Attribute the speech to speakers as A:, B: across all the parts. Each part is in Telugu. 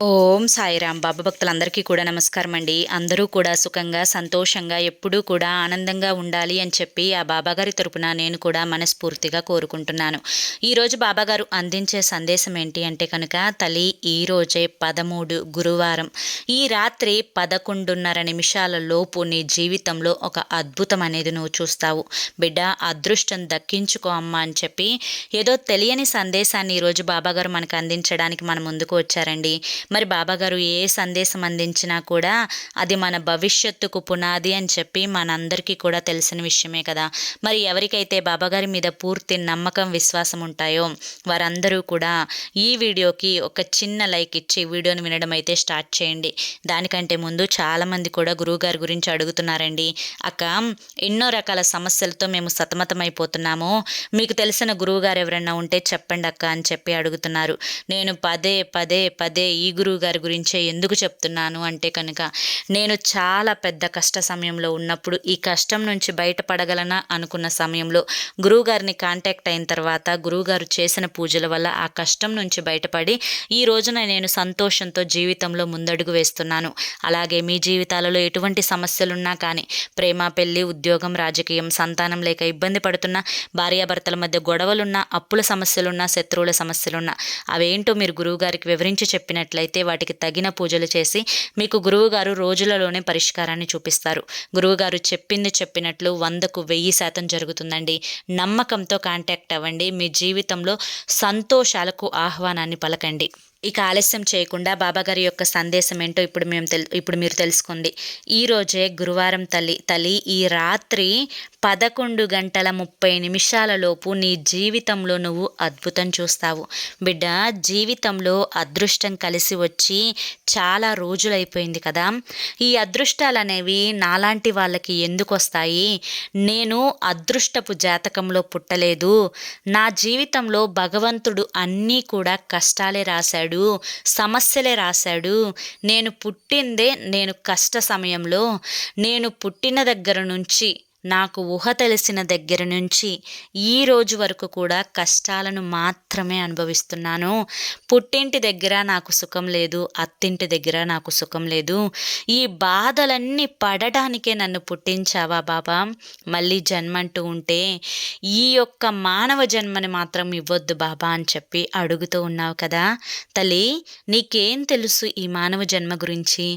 A: ఓం సాయిరామ్ బాబా భక్తులందరికీ కూడా నమస్కారం అండి అందరూ కూడా సుఖంగా సంతోషంగా ఎప్పుడూ కూడా ఆనందంగా ఉండాలి అని చెప్పి ఆ బాబాగారి తరపున నేను కూడా మనస్ఫూర్తిగా కోరుకుంటున్నాను. ఈరోజు బాబాగారు అందించే సందేశం ఏంటి అంటే కనుక తల్లి ఈరోజే పదమూడు గురువారం. ఈ రాత్రి పదకొండున్నర నిమిషాల లోపు నీ జీవితంలో ఒక అద్భుతం అనేది నువ్వు చూస్తావు. బిడ్డ అదృష్టం దక్కించుకో అమ్మా అని చెప్పి ఏదో తెలియని సందేశాన్ని ఈరోజు బాబాగారు మనకు అందించడానికి మన ముందుకు వచ్చారండి. మరి బాబాగారు ఏ సందేశం అందించినా కూడా అది మన భవిష్యత్తుకు పునాది అని చెప్పి మనందరికీ కూడా తెలిసిన విషయమే కదా. మరి ఎవరికైతే బాబాగారి మీద పూర్తి నమ్మకం విశ్వాసం ఉంటాయో వారందరూ కూడా ఈ వీడియోకి ఒక చిన్న లైక్ ఇచ్చి వీడియోని వినడం అయితే స్టార్ట్ చేయండి. దానికంటే ముందు చాలామంది కూడా గురువుగారి గురించి అడుగుతున్నారండి. అక్క ఎన్నో రకాల సమస్యలతో మేము సతమతమైపోతున్నాము. మీకు తెలిసిన గురువుగారు ఎవరైనా ఉంటే చెప్పండి అక్క అని చెప్పి అడుగుతున్నారు. నేను పదే పదే పదే ఈ గురువు గారి గురించే ఎందుకు చెప్తున్నాను అంటే కనుక నేను చాలా పెద్ద కష్ట సమయంలో ఉన్నప్పుడు ఈ కష్టం నుంచి బయటపడగలనా అనుకున్న సమయంలో గురువుగారిని కాంటాక్ట్ అయిన తర్వాత గురువుగారు చేసిన పూజల వల్ల ఆ కష్టం నుంచి బయటపడి ఈ రోజున నేను సంతోషంతో జీవితంలో ముందడుగు వేస్తున్నాను. అలాగే మీ జీవితాలలో ఎటువంటి సమస్యలున్నా కానీ ప్రేమ పెళ్ళి ఉద్యోగం రాజకీయం సంతానం లేక ఇబ్బంది పడుతున్న భార్యాభర్తల మధ్య గొడవలున్నా అప్పుల సమస్యలున్నా శత్రువుల సమస్యలున్నా అవేంటో మీరు గురువుగారికి వివరించి చెప్పినట్లయితే అయితే వాటికి తగిన పూజలు చేసి మీకు గురువుగారు రోజులలోనే పరిష్కారాన్ని చూపిస్తారు. గురువుగారు చెప్పింది చెప్పినట్లు వందకు వెయ్యి శాతం జరుగుతుందండి. నమ్మకంతో కాంటాక్ట్ అవ్వండి. మీ జీవితంలో సంతోషాలకు ఆహ్వానాన్ని పలకండి. ఇక ఆలస్యం చేయకుండా బాబాగారి యొక్క సందేశం ఏంటో ఇప్పుడు మేము తెలు ఇప్పుడు మీరు తెలుసుకుంది. ఈరోజే గురువారం తల్లి తల్లి ఈ రాత్రి పదకొండు గంటల ముప్పై నిమిషాలలోపు నీ జీవితంలో నువ్వు అద్భుతం చూస్తావు. బిడ్డ జీవితంలో అదృష్టం కలిసి వచ్చి చాలా రోజులైపోయింది కదా. ఈ అదృష్టాలు అనేవి నాలాంటి వాళ్ళకి ఎందుకు వస్తాయి నేను అదృష్టపు జాతకంలో పుట్టలేదు. నా జీవితంలో భగవంతుడు అన్నీ కూడా కష్టాలే రాశాడు. రాశాడు సమస్యలే రాశాడు. నేను పుట్టిందే నేను కష్ట సమయంలో. నేను పుట్టిన దగ్గర నుంచి నాకు ఊహ తెలిసిన దగ్గర నుంచి ఈ రోజు వరకు కూడా కష్టాలను మాత్రమే అనుభవిస్తున్నాను. పుట్టింటి దగ్గర నాకు సుఖం లేదు అత్తింటి దగ్గర నాకు సుఖం లేదు. ఈ బాధలన్నీ పడడానికే నన్ను పుట్టించావా బాబా? మళ్ళీ జన్మంటూ ఉంటే ఈ యొక్క మానవ జన్మని మాత్రం ఇవ్వద్దు బాబా అని చెప్పి అడుగుతూ ఉన్నావు కదా. తల్లి నీకేం తెలుసు ఈ మానవ జన్మ గురించి?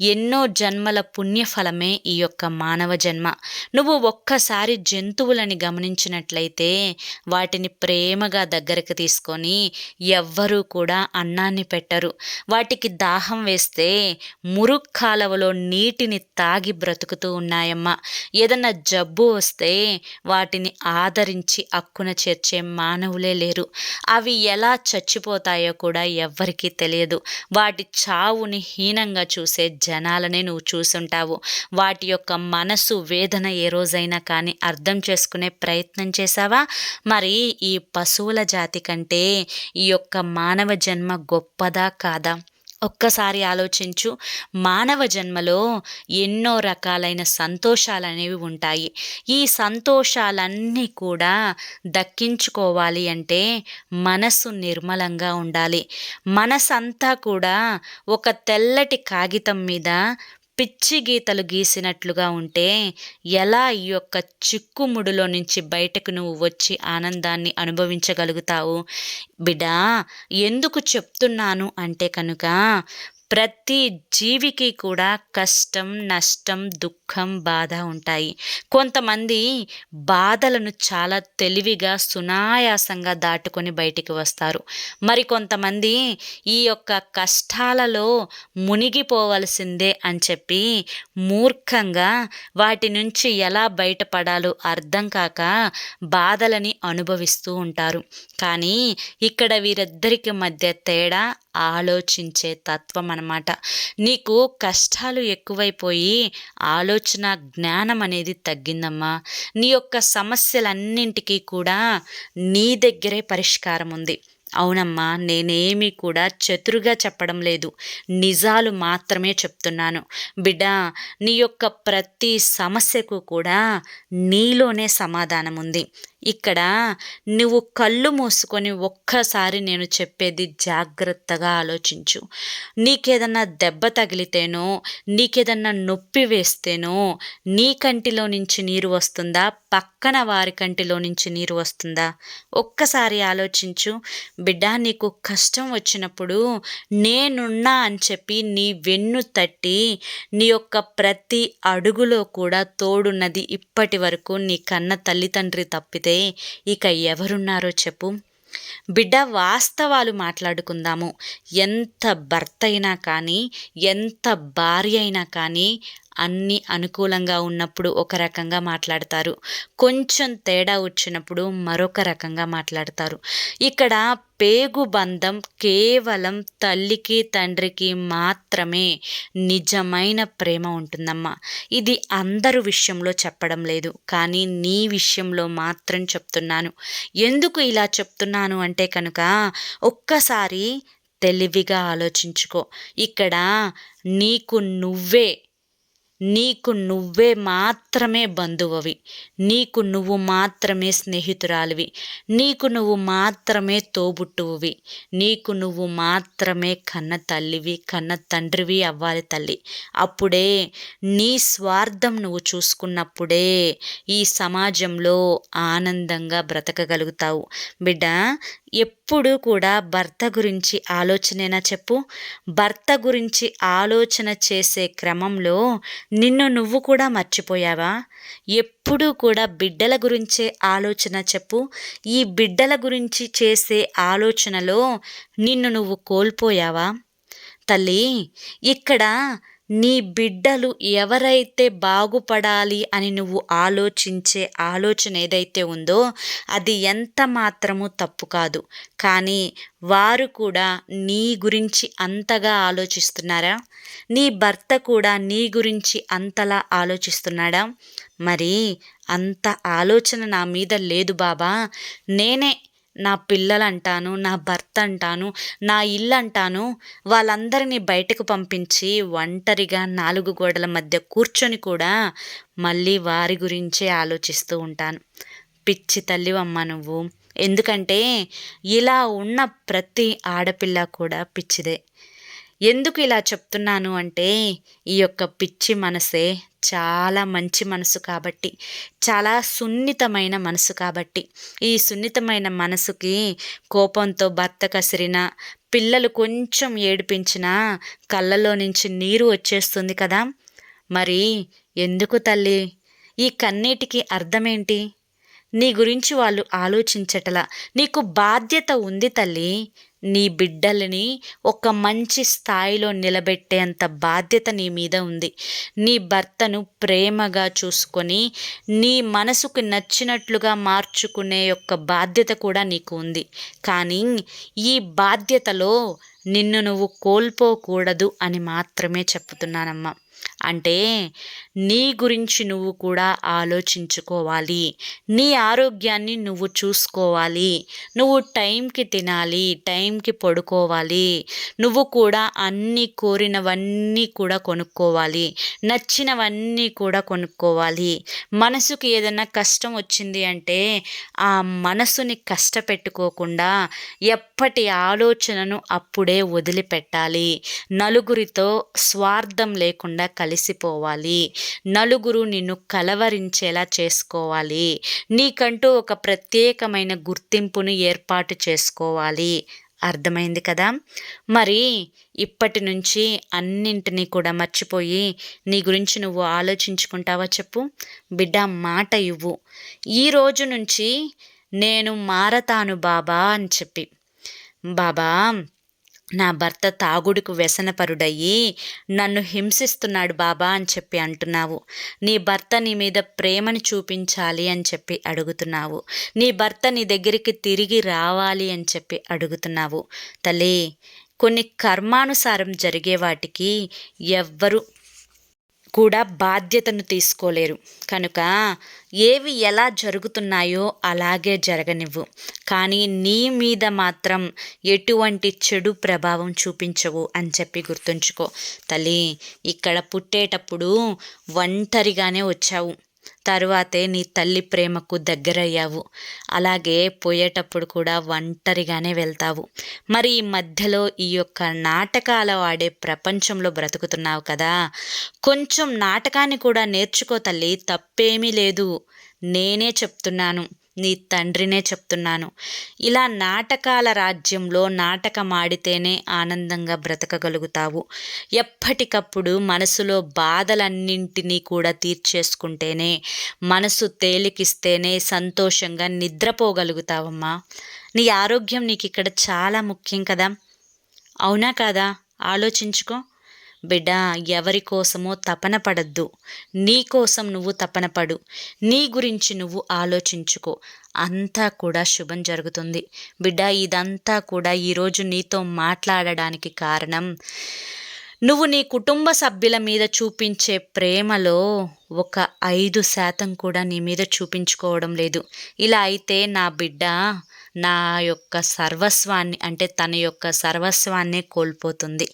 A: ఎన్నో జన్మల పుణ్యఫలమే ఈ యొక్క మానవ జన్మ. నువ్వు ఒక్కసారి జంతువులని గమనించినట్లయితే వాటిని ప్రేమగా దగ్గరికి తీసుకొని ఎవ్వరూ కూడా అన్నాన్ని పెట్టరు. వాటికి దాహం వేస్తే మురుక్కాలవలో నీటిని తాగి బ్రతుకుతూ ఉన్నాయమ్మా. ఏదన్నా జబ్బు వస్తే వాటిని ఆదరించి అక్కున చేర్చే మానవులే లేరు. అవి ఎలా చచ్చిపోతాయో కూడా ఎవ్వరికీ తెలియదు. వాటి చావుని హీనంగా చూసే జనాలనే నువ్వు చూసుంటావు. వాటి యొక్క మనసు వేదన ఏ రోజైనా కానీ అర్థం చేసుకునే ప్రయత్నం చేశావా? మరి ఈ పశువుల జాతి కంటే ఈ యొక్క మానవ జన్మ గొప్పదా కాదా? ఒక్కసారి ఆలోచించు. మానవ జన్మలో ఎన్నో రకాలైన సంతోషాలు అనేవి ఉంటాయి. ఈ సంతోషాలన్నీ కూడా దక్కించుకోవాలి అంటే మనసు నిర్మలంగా ఉండాలి. మనసంతా కూడా ఒక తెల్లటి కాగితం మీద పిచ్చి గీతలు గీసినట్లుగా ఉంటే ఎలా ఈ యొక్క చిక్కుముడిలో నుంచి బయటకు నువ్వు వచ్చి ఆనందాన్ని అనుభవించగలుగుతావు? బిడా ఎందుకు చెప్తున్నాను అంటే కనుక ప్రతి జీవికి కూడా కష్టం నష్టం దుఃఖం బాధ ఉంటాయి. కొంతమంది బాధలను చాలా తెలివిగా సునాయాసంగా దాటుకొని బయటికి వస్తారు. మరి కొంతమంది ఈ యొక్క కష్టాలలో మునిగిపోవలసిందే అని చెప్పి మూర్ఖంగా వాటి నుంచి ఎలా బయటపడాలో అర్థం కాక బాధలని అనుభవిస్తూ ఉంటారు. కానీ ఇక్కడ వీరిద్దరికి మధ్య తేడా ఆలోచించే తత్వం అనమాట నీకు కష్టాలు ఎక్కువైపోయి ఆలోచన జ్ఞానం అనేది తగ్గిందమ్మా. నీ యొక్క సమస్యలన్నింటికీ కూడా నీ దగ్గరే పరిష్కారం ఉంది. అవునమ్మా నేనేమీ కూడా చతురుగా చెప్పడం లేదు. నిజాలు మాత్రమే చెప్తున్నాను. బిడ్డ నీ యొక్క ప్రతి సమస్యకు కూడా నీలోనే సమాధానం ఉంది. ఇక్కడ నువ్వు కళ్ళు మూసుకొని ఒక్కసారి నేను చెప్పేది జాగ్రత్తగా ఆలోచించు. నీకేదన్నా దెబ్బ తగిలితేనో నీకేదన్నా నొప్పి వేస్తేనో నీ కంటిలో నుంచి నీరు వస్తుందా? పక్కన వారి కంటిలో నుంచి నీరు వస్తుందా? ఒక్కసారి ఆలోచించు. బిడ్డ నీకు కష్టం వచ్చినప్పుడు నేనున్నా అని చెప్పి నీ వెన్ను తట్టి నీ యొక్క ప్రతి అడుగులో కూడా తోడున్నది ఇప్పటి వరకు నీ కన్న తల్లిదండ్రి తప్పితే ఇక ఎవరున్నారో చెప్పు. బిడ్డ వాస్తవాలు మాట్లాడుకుందాము. ఎంత భర్త అయినా కానీ ఎంత భార్య అయినా కానీ అన్నీ అనుకూలంగా ఉన్నప్పుడు ఒక రకంగా మాట్లాడతారు. కొంచెం తేడా వచ్చినప్పుడు మరొక రకంగా మాట్లాడతారు. ఇక్కడ పేగు బంధం కేవలం తల్లికి తండ్రికి మాత్రమే నిజమైన ప్రేమ ఉంటుందమ్మా. ఇది అందరు విషయంలో చెప్పడం లేదు. కానీ నీ విషయంలో మాత్రం చెప్తున్నాను. ఎందుకు ఇలా చెప్తున్నాను అంటే కనుక ఒక్కసారి తెలివిగా ఆలోచించుకో. ఇక్కడ నీకు నువ్వే నీకు నువ్వే మాత్రమే బంధువవి. నీకు నువ్వు మాత్రమే స్నేహితురాలివి. నీకు నువ్వు మాత్రమే తోబుట్టువువి. నీకు నువ్వు మాత్రమే కన్న తల్లివి కన్న తండ్రివి అవ్వాలి తల్లి. అప్పుడే నీ స్వార్థం నువ్వు చూసుకున్నప్పుడే ఈ సమాజంలో ఆనందంగా బ్రతకగలుగుతావు. బిడ్డ ఎప్పుడు కూడా భర్త గురించి ఆలోచనేనా చెప్పు? భర్త గురించి ఆలోచన చేసే క్రమంలో నిన్ను నువ్వు కూడా మర్చిపోయావా? ఎప్పుడూ కూడా బిడ్డల గురించే ఆలోచన చెప్పు. ఈ బిడ్డల గురించి చేసే ఆలోచనలో నిన్ను నువ్వు కోల్పోయావా? తల్లి ఇక్కడ నీ బిడ్డలు ఎవరైతే బాగుపడాలి అని నువ్వు ఆలోచించే ఆలోచన ఏదైతే ఉందో అది ఎంత మాత్రము తప్పు కాదు. కానీ వారు కూడా నీ గురించి అంతగా ఆలోచిస్తున్నారా? నీ భర్త కూడా నీ గురించి అంతలా ఆలోచిస్తున్నాడా? మరి అంత ఆలోచన నా మీద లేదు బాబా. నేనే నా పిల్లలు అంటాను నా భర్త అంటాను నా ఇల్లు అంటాను వాళ్ళందరినీ బయటకు పంపించి ఒంటరిగా నాలుగు గోడల మధ్య కూర్చొని కూడా మళ్ళీ వారి గురించే ఆలోచిస్తూ ఉంటాను. పిచ్చి తల్లివమ్మ నువ్వు. ఎందుకంటే ఇలా ఉన్న ప్రతి ఆడపిల్ల కూడా పిచ్చిదే. ఎందుకు ఇలా చెప్తున్నాను అంటే ఈ యొక్క పిచ్చి మనసే చాలా మంచి మనసు కాబట్టి చాలా సున్నితమైన మనసు కాబట్టి. ఈ సున్నితమైన మనసుకి కోపంతో భర్త కసిరిన పిల్లలు కొంచెం ఏడిపించినా కళ్ళలో నుంచి నీరు వచ్చేస్తుంది కదా. మరి ఎందుకు తల్లి? ఈ కన్నీటికి అర్థమేంటి? నీ గురించి వాళ్ళు ఆలోచించటలా. నీకు బాధ్యత ఉంది తల్లి. నీ బిడ్డలని ఒక మంచి స్థాయిలో నిలబెట్టేంత బాధ్యత నీ మీద ఉంది. నీ భర్తను ప్రేమగా చూసుకొని నీ మనసుకు నచ్చినట్లుగా మార్చుకునే యొక్క బాధ్యత కూడా నీకు ఉంది. కానీ ఈ బాధ్యతలో నిన్ను నువ్వు కోల్పోకూడదు అని మాత్రమే చెప్తున్నానమ్మా. అంటే నీ గురించి నువ్వు కూడా ఆలోచించుకోవాలి. నీ ఆరోగ్యాన్ని నువ్వు చూసుకోవాలి. నువ్వు టైంకి తినాలి టైంకి పడుకోవాలి. నువ్వు కూడా అన్ని కోరినవన్నీ కూడా కొనుక్కోవాలి. నచ్చినవన్నీ కూడా కొనుక్కోవాలి. మనసుకి ఏదైనా కష్టం వచ్చింది అంటే ఆ మనసుని కష్టపెట్టుకోకుండా ఎప్పటి ఆలోచనను అప్పుడే వదిలిపెట్టాలి. నలుగురితో స్వార్థం లేకుండా కలిసిపోవాలి. నలుగురు నిన్ను కలవరించేలా చేసుకోవాలి. నీకంటూ ఒక ప్రత్యేకమైన గుర్తింపును ఏర్పాటు చేసుకోవాలి. అర్థమైంది కదా? మరి ఇప్పటి నుంచి అన్నింటినీ కూడా మర్చిపోయి నీ గురించి నువ్వు ఆలోచించుకుంటావా చెప్పు? బిడ్డ మాట ఇవ్వు. ఈ రోజు నుంచి నేను మారతాను బాబా అని చెప్పి. బాబా నా భర్త తాగుడుకు వ్యసనపరుడయ్యి నన్ను హింసిస్తున్నాడు బాబా అని చెప్పి అంటున్నావు. నీ భర్త నీ మీద ప్రేమను చూపించాలి అని చెప్పి అడుగుతున్నావు. నీ భర్త నీ దగ్గరికి తిరిగి రావాలి అని చెప్పి అడుగుతున్నావు. తల్లి కొన్ని కర్మానుసారం జరిగే వాటికి ఎవ్వరు కూడా బాధ్యతను తీసుకోలేరు. కనుక ఏవి ఎలా జరుగుతున్నాయో అలాగే జరగనివ్వు. కానీ నీ మీద మాత్రం ఎటువంటి చెడు ప్రభావం చూపించవు అని చెప్పి గుర్తుంచుకో. తల్లి ఇక్కడ పుట్టేటప్పుడు ఒంటరిగానే వచ్చావు. తరువాతే నీ తల్లి ప్రేమకు దగ్గరయ్యావు. అలాగే పోయేటప్పుడు కూడా ఒంటరిగానే వెళ్తావు. మరి ఈ మధ్యలో ఈ యొక్క నాటకాల వాడే ప్రపంచంలో బ్రతుకుతున్నావు కదా. కొంచెం నాటకాన్ని కూడా నేర్చుకో తల్లి. తప్పేమీ లేదు. నేనే చెప్తున్నాను. నీ తండ్రినే చెప్తున్నాను. ఇలా నాటకాల రాజ్యంలో నాటకం ఆడితేనే ఆనందంగా బ్రతకగలుగుతావు. ఎప్పటికప్పుడు మనసులో బాధలన్నింటినీ కూడా తీర్చేసుకుంటేనే మనసు తేలికిస్తేనే సంతోషంగా నిద్రపోగలుగుతావమ్మా. నీ ఆరోగ్యం నీకు ఇక్కడ చాలా ముఖ్యం కదా. అవునా కాదా? ఆలోచించుకో. బిడ్డ ఎవరి కోసమో తపన పడద్దు. నీ కోసం నువ్వు తపన పడు. నీ గురించి నువ్వు ఆలోచించుకో. అంతా కూడా శుభం జరుగుతుంది. బిడ్డ ఇదంతా కూడా ఈరోజు నీతో మాట్లాడడానికి కారణం నువ్వు నీ కుటుంబ సభ్యుల మీద చూపించే ప్రేమలో ఒక ఐదు శాతం కూడా నీ మీద చూపించుకోవడం లేదు. ఇలా అయితే నా బిడ్డ నా యొక్క సర్వస్వాన్ని అంటే తన యొక్క సర్వస్వాన్నే కోల్పోతుంది.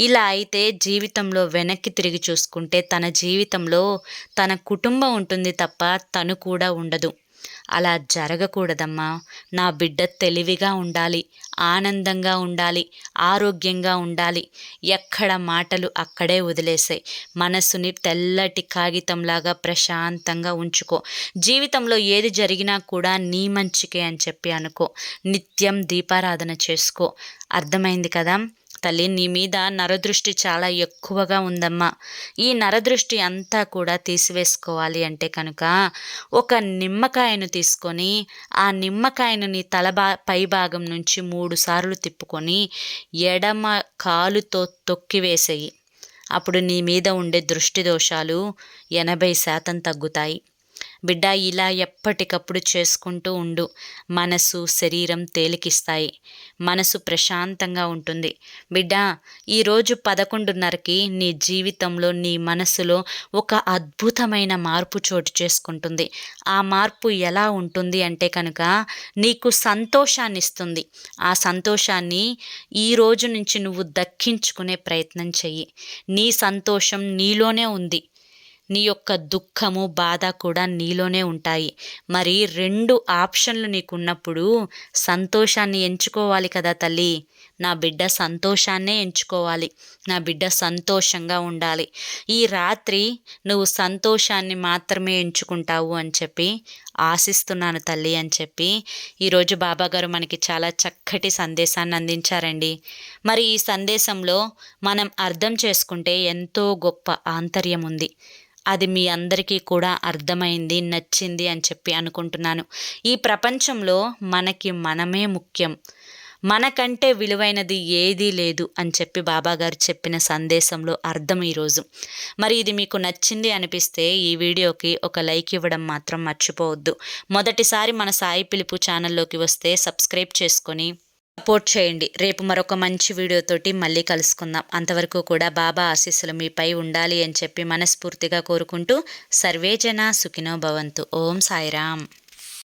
A: ఇలా అయితే జీవితంలో వెనక్కి తిరిగి చూసుకుంటే తన జీవితంలో తన కుటుంబం ఉంటుంది తప్ప తను కూడా ఉండదు. అలా జరగకూడదమ్మా. నా బిడ్డ తెలివిగా ఉండాలి ఆనందంగా ఉండాలి ఆరోగ్యంగా ఉండాలి. ఎక్కడ మాటలు అక్కడే వదిలేసాయి. మనసుని తెల్లటి కాగితంలాగా ప్రశాంతంగా ఉంచుకో. జీవితంలో ఏది జరిగినా కూడా నీ మంచికే అని చెప్పి అనుకో. నిత్యం దీపారాధన చేసుకో. అర్థమైంది కదా? తల్లి నీ మీద నరదృష్టి చాలా ఎక్కువగా ఉందమ్మా. ఈ నరదృష్టి అంతా కూడా తీసివేసుకోవాలి అంటే కనుక ఒక నిమ్మకాయను తీసుకొని ఆ నిమ్మకాయను నీ తల బా పై భాగం నుంచి మూడు సార్లు తిప్పుకొని ఎడమ కాలుతో తొక్కివేసేయి అప్పుడు నీ మీద ఉండే దృష్టి దోషాలు ఎనభై శాతం తగ్గుతాయి. బిడ్డ ఇలా ఎప్పటికప్పుడు చేసుకుంటూ ఉండు. మనసు శరీరం తేలికిస్తాయి. మనసు ప్రశాంతంగా ఉంటుంది. బిడ్డ ఈరోజు పదకొండున్నరకి నీ జీవితంలో నీ మనసులో ఒక అద్భుతమైన మార్పు చోటు చేసుకుంటుంది. ఆ మార్పు ఎలా ఉంటుంది అంటే కనుక నీకు సంతోషాన్ని ఇస్తుంది ఆ సంతోషాన్ని ఈ రోజు నుంచి నువ్వు దక్కించుకునే ప్రయత్నం చెయ్యి. నీ సంతోషం నీలోనే ఉంది. నీ యొక్క దుఃఖము బాధ కూడా నీలోనే ఉంటాయి. మరి రెండు ఆప్షన్లు నీకున్నప్పుడు సంతోషాన్ని ఎంచుకోవాలి కదా తల్లి. నా బిడ్డ సంతోషాన్నే ఎంచుకోవాలి. నా బిడ్డ సంతోషంగా ఉండాలి. ఈ రాత్రి నువ్వు సంతోషాన్ని మాత్రమే ఎంచుకుంటావు అని చెప్పి ఆశిస్తున్నాను తల్లి అని చెప్పి ఈరోజు బాబాగారు మనకి చాలా చక్కటి సందేశాన్ని అందించారండి. మరి ఈ సందేశంలో మనం అర్థం చేసుకుంటే ఎంతో గొప్ప ఆంతర్యం ఉంది. అది మీ అందరికీ కూడా అర్థమైంది నచ్చింది అని చెప్పి అనుకుంటున్నాను. ఈ ప్రపంచంలో మనకి మనమే ముఖ్యం. మనకంటే విలువైనది ఏదీ లేదు అని చెప్పి బాబాగారు చెప్పిన సందేశంలో అర్థం ఈరోజు మరి ఇది మీకు నచ్చింది అనిపిస్తే ఈ వీడియోకి ఒక లైక్ ఇవ్వడం మాత్రం మర్చిపోవద్దు. మొదటిసారి మన సాయి పిలుపు ఛానల్లోకి వస్తే సబ్స్క్రైబ్ చేసుకొని సపోర్ట్ చేయండి. రేపు మరొక మంచి వీడియోతోటి మళ్ళీ కలుసుకుందాం. అంతవరకు కూడా బాబా ఆశీస్సులు మీపై ఉండాలి అని చెప్పి మనస్ఫూర్తిగా కోరుకుంటూ సర్వేజన సుఖినో భవంతు. ఓం సాయిరామ్.